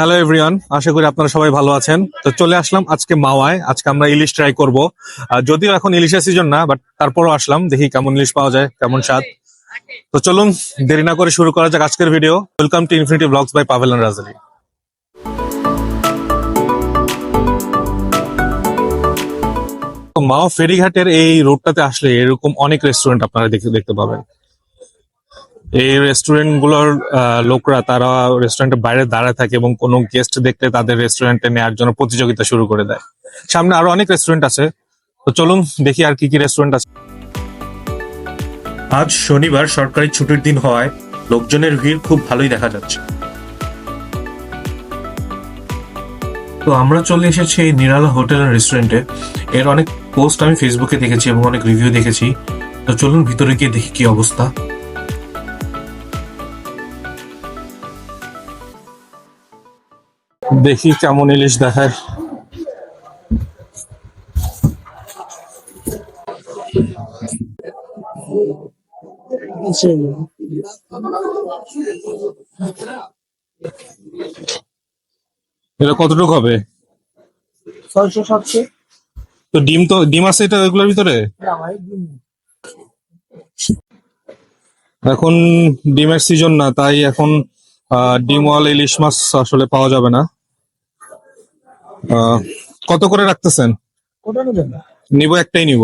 Hello everyone আশা করি আপনারা সবাই ভালো আছেন। তো চলে আসলাম আজকে মাওয়ায়। আজকে আমরা ইলিশ ট্রাই করব। যদিও এখন ইলিশের সিজন না বাট তারপরও আসলাম। দেখি কেমন ইলিশ পাওয়া যায়, কেমন স্বাদ। তো চলুন, দেরি না করে শুরু করা যাক আজকের video welcome to infinity blogs by Pavel রাজালি মাও ফেরিঘাটের এই রোডটাতে আসলে এরকম অনেক রেস্টুরেন্ট আপনারা দেখতে পাবেন। এই রেস্টুরেন্টগুলোর আহ, লোকরা তারা রেস্টুরেন্টের বাইরে দাঁড়ায় থাকে এবং কোনো গেস্ট দেখলে তাদের রেস্টুরেন্টে নেওয়ার জন্য প্রতিযোগিতা শুরু করে দেয়। সামনে আরও অনেক রেস্টুরেন্ট আছে। তো চলুন দেখি আর কি কি রেস্টুরেন্ট আছে। আজ শনিবার সরকারি ছুটির দিন হওয়ায় লোকজনের ভিড় খুব ভালোই দেখা যাচ্ছে। তো আমরা চলে এসেছি এই নিরালা হোটেল রেস্টুরেন্টে এর অনেক পোস্ট আমি ফেসবুকে দেখেছি এবং অনেক রিভিউ দেখেছি। তো চলুন ভিতরে গিয়ে দেখি কি অবস্থা। দেখি কেমন ইলিশ দেখায়। এটা কতটুকু হবে? ছয়শো সাতশো। তো ডিম তো ডিম আছে এটা এগুলোর ভিতরে? এখন ডিমের সিজন না তাই এখন আহ, ডিমওয়ালা ইলিশ মাছ আসলে পাওয়া যাবে না। কত করে রাখতেছেন? নিব একটাই নিব।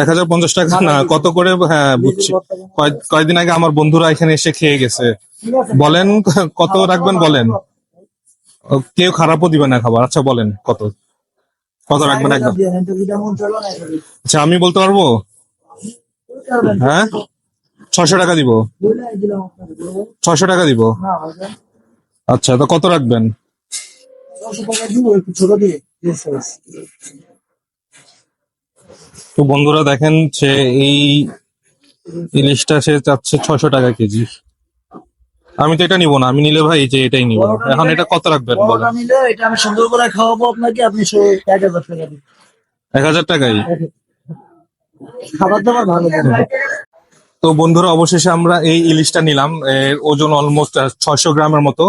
এক হাজার পঞ্চাশ টাকা না কত করে? হ্যাঁ বুঝছি। কয়- কয়দিন আগে আমার বন্ধুরা এখানে এসে খেয়ে গেছে। বলেন কত রাখবেন বলেন। কেউ খারাপও দিবে না খাবার। আচ্ছা বলেন কত? কত রাখবেন একদম? না আচ্ছা আমি বলতে পারব? হ্যাঁ? ছয়শো টাকা দিব। ছয়শো টাকা দিব। আচ্ছা তো কত রাখবেন? তো বন্ধুরা দেখেন যে এই ইলিশটা সে চাচ্ছে ছয়শো টাকা কেজি। আমি তো এটা নিব না আমি নিলে ভাই যে এটাই নিব। এখন এটা কত রাখবেন বলেন? নিলে এটা আমি সুন্দর করে খাওয়াবো আপনাকে আপনি এক হাজার টাকা দিন। এক হাজার টাকাই? খাবার দাবার ভালো তো বন্ধুরা অবশেষে আমরা এই ইলিশটা নিলাম। এর ওজন অলমোস্ট ছয়শো গ্রামের মতো।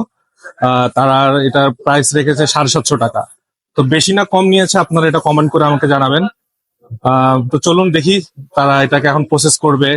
তারা এটার প্রাইস রেখেছে সাড়ে সাতশো টাকা। তো বেশি না কম নিয়েছে, আপনারা এটা কমেন্ট করে আমাকে জানাবেন। তো চলুন দেখি তারা এটাকে এখন প্রসেস করবে।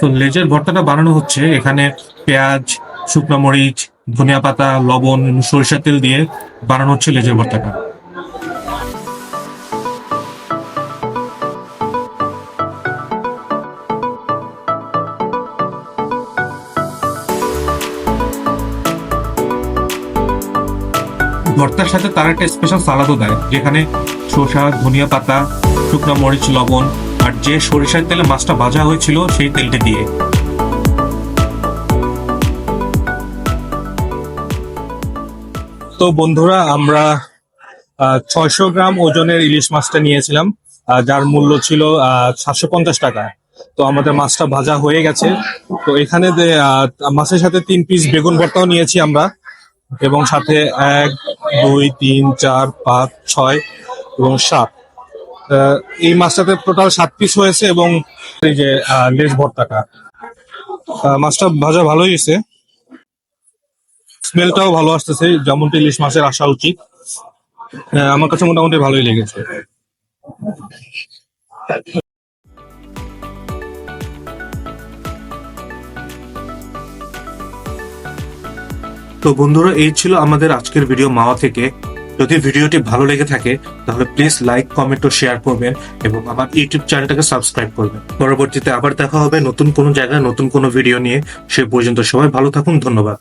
তো লেজের ভর্তাটা বানানো হচ্ছে। এখানে পেঁয়াজ, শুকনো মরিচ, ধনিয়া পাতা, লবণ, সরিষার তেল দিয়ে বানানো হচ্ছে লেজের ভর্তাটা। ভর্তার সাথে তার একটা স্পেশাল সালাদও দেয়, যেখানে শসা, ধনিয়া পাতা, শুকনো মরিচ, লবণ আর যে সরিষার তেলে মাছটা ভাজা হয়েছিল, সেই তেলটা দিয়ে। তো বন্ধুরা, আমরা ছয়শো গ্রাম ওজনের ইলিশ মাছটা নিয়েছিলাম যার মূল্য ছিল সাতশো পঞ্চাশ টাকা। তো আমাদের মাছটা ভাজা হয়ে গেছে। তো এখানে মাছের সাথে তিন পিস বেগুন ভর্তাও নিয়েছি আমরা এবং সাথে এক, দুই, তিন, চার, পাঁচ, ছয় এবং সাত। এই মাছটাতে টোটাল সাত পিস হয়েছে এবং এই যে লেজ ভর্তাটা। মাছটা ভাজা ভালোই হয়েছে। স্মেলটাও ভালো আসতেছে, যেমনটা ইলিশ মাছের আসা উচিত। আমার কাছে মোটামুটি ভালোই লেগেছে। তো বন্ধুরা, এই ছিল আমাদের আজকের ভিডিও মাওয়া থেকে। যদি ভিডিওটি ভালো লেগে থাকে, তাহলে প্লিজ লাইক কমেন্ট ও শেয়ার করবেন এবং আমার ইউটিউব চ্যানেলটাকে সাবস্ক্রাইব করবেন। পরবর্তীতে আবার দেখা হবে নতুন কোনো জায়গায়, নতুন কোনো ভিডিও নিয়ে। সে পর্যন্ত সবাই ভালো থাকুন, ধন্যবাদ।